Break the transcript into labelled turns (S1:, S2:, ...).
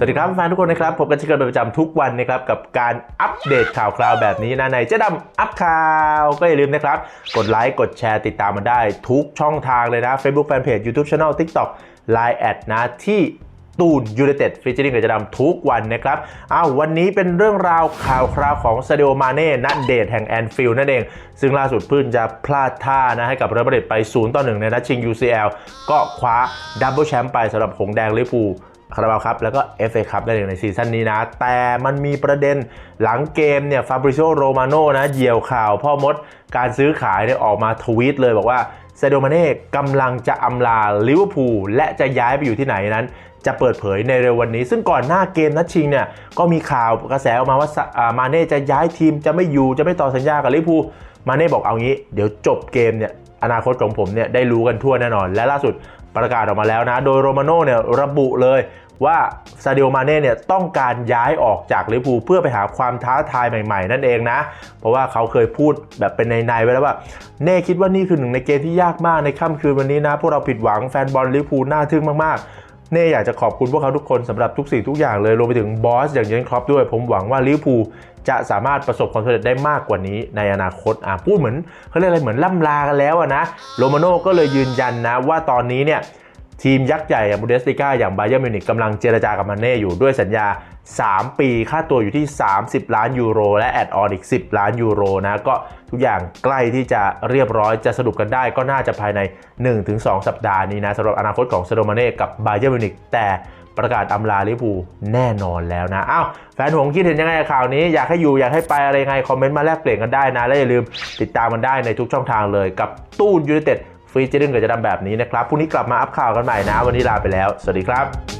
S1: สวัสดีครับแฟนทุกคนนะครับพบกันเช่นเคยเป็นประจำทุกวันนะครับกับการอัปเดตข่าวคราวแบบนี้นะในเจ๊ดำอัพข่าวก็อย่าลืมนะครับ กดไลค์กดแชร์ติดตามมาได้ทุกช่องทางเลยนะ Facebook Fanpage YouTube Channel TikTok Line แอดนะที่ตูนยู i นเต็ดฟิชเชอริงกับเจะดำทุกวันนะครับ อ้าววันนี้เป็นเรื่องราวข่าวคราวของซาเดโอมาเน่นัดเดทแห่งแอนฟิลนั่นเอง ซึ่งล่าสุดพิ่งจะพลาดท่านะให้กับเรอัลมาดริดไป 0 ต่อ 1 ในนัดชิง UCL ก็คว้าดับเบิลแชมป์ไปสำหรับหงส์แดงลิเวอร์พูล คาราบาวครับแล้วก็ FA ครับได้เลยในซีซั่นนี้นะ แต่มันมีประเด็นหลังเกมเนี่ยฟาบริโ o โรมาโน่นะเหี่ยวข่าวพ่อมดการซื้อขายเนี่ยออกมาทวีตเลยบอกว่าเซโดมาเน่กำลังจะอำลาลิเวอร์พูลและจะย้ายไปอยู่ที่ไหนนั้น จะเปิดเผยในเร็ววันนี้ ซึ่งก่อนหน้าเกมนัดชิงเนี่ยก็มีข่าวกระแสออกมาว่าามาเน่จะย้ายทีมจะไม่อยู่จะไม่ต่อสัญญากับลิเวอร์พูลมาเน่บอกเอางี้ เดี๋ยวจบเกมเนี่ย อนาคตของผมเนี่ยได้รู้กันทั่วแน่นอน และล่าสุดประกาศออกมาแล้วนะ โดยโรมาโน่เนี่ยระบุเลยว่าซาดิโอมาเน่เนี่ยต้องการย้ายออกจากลิเวอร์พูลเพื่อไปหาความท้าทายใหม่ๆ นั่นเองนะ เพราะว่าเขาเคยพูดแบบเป็นในๆไว้แล้วว่า เน่คิดว่านี่คือหนึ่งในเกมที่ยากมากในค่ำคืนวันนี้นะ พวกเราผิดหวังแฟนบอลลิเวอร์พูลน่าทึ่งมากๆ เน่อยากจะขอบคุณพวกเขาทุกคนสำหรับทุกสิ่งทุกอย่างเลยรวมไปถึงบอสอย่างเยนครอปด้วย ผมหวังว่าลิเวอร์พูลจะสามารถประสบความสำเร็จได้มากกว่านี้ในอนาคตอะพูดเหมือนเขาเรียกอะไรเหมือนล่ำลากันแล้วอะนะโรมาโน่ก็เลยยืนยันนะว่าตอนนี้เนี่ย ทีมยักษ์ใหญ่อย่างบูเดสติก้าอย่างบาเยอร์มิวนิกกำลังเจรจากับมันเน่อยู่ด้วยสัญญา 3 ปีค่าตัวอยู่ที่ 30 ล้านยูโร และแอดออนอีก 10 ล้านยูโรนะก็ทุกอย่างใกล้ที่จะเรียบร้อยจะสรุปกันได้ก็น่าจะภายใน 1-2 สัปดาห์นี้นะสำหรับอนาคตของซโดมาเน่กับบาเยอร์มิวนิกแต่ประกาศอำลาลิเวอร์พูแน่นอนแล้วนะอ้าวแฟนหงส์คิดเห็นยังไงข่าวนี้ อยากให้อยู่อยากให้ไปอะไรยังไงคอมเมนต์มาแลกเปลี่ยนกันได้นะ และอย่าลืมติดตามมันได้ในทุกช่องทางเลยกับตู้นยูไนเต็ด รีเจริญกับจะทำแบบนี้นะครับพรุ่งนี้กลับมาอัพข่าวกันใหม่นะ วันนี้ลาไปแล้ว สวัสดีครับ